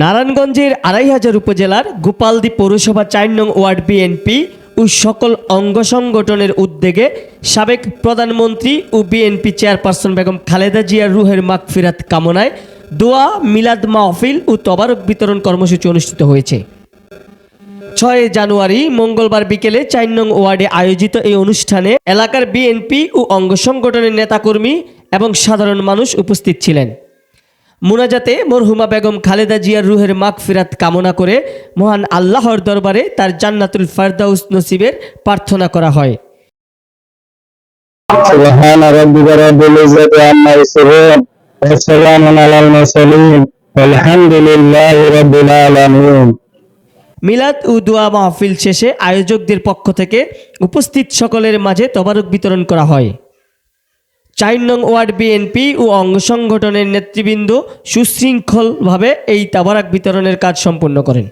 নারায়ণগঞ্জের আড়াই হাজার উপজেলার গোপালদি পৌরসভা চার নং ওয়ার্ড বিএনপি ও সকল অঙ্গ সংগঠনের উদ্যোগে সাবেক প্রধানমন্ত্রী ও বিএনপি চেয়ারপারসন বেগম খালেদা জিয়ার রুহের মাগফিরাত কামনায় দোয়া, মিলাদ মাহফিল ও তবারক বিতরণ কর্মসূচি অনুষ্ঠিত হয়েছে। ছয় জানুয়ারি মঙ্গলবার বিকেলে চার নং ওয়ার্ডে আয়োজিত এই অনুষ্ঠানে এলাকার বিএনপি ও অঙ্গ সংগঠনের নেতাকর্মী এবং সাধারণ মানুষ উপস্থিত ছিলেন। মুনাজাতে মরহুমা বেগম খালেদা জিয়ার রুহের মাগ ফিরাত কামনা করে মহান আল্লাহর দরবারে তার জান্নাতুল ফারদাউস নসিবের প্রার্থনা করা হয় سبحان ربك رب العزة عما يصفون والسلام على المرسلين والحمد لله رب العالمين মিলাদ ও দোয়া মাহফিল শেষে আয়োজকদের পক্ষ থেকে উপস্থিত সকলের মাঝে তবারক বিতরণ করা হয় চার নং ওয়ার্ড বিএনপি ও অঙ্গ সংগঠনের নেতৃবৃন্দ সুশৃঙ্খলভাবে এই তাবারাক বিতরণের কাজ সম্পন্ন করেন।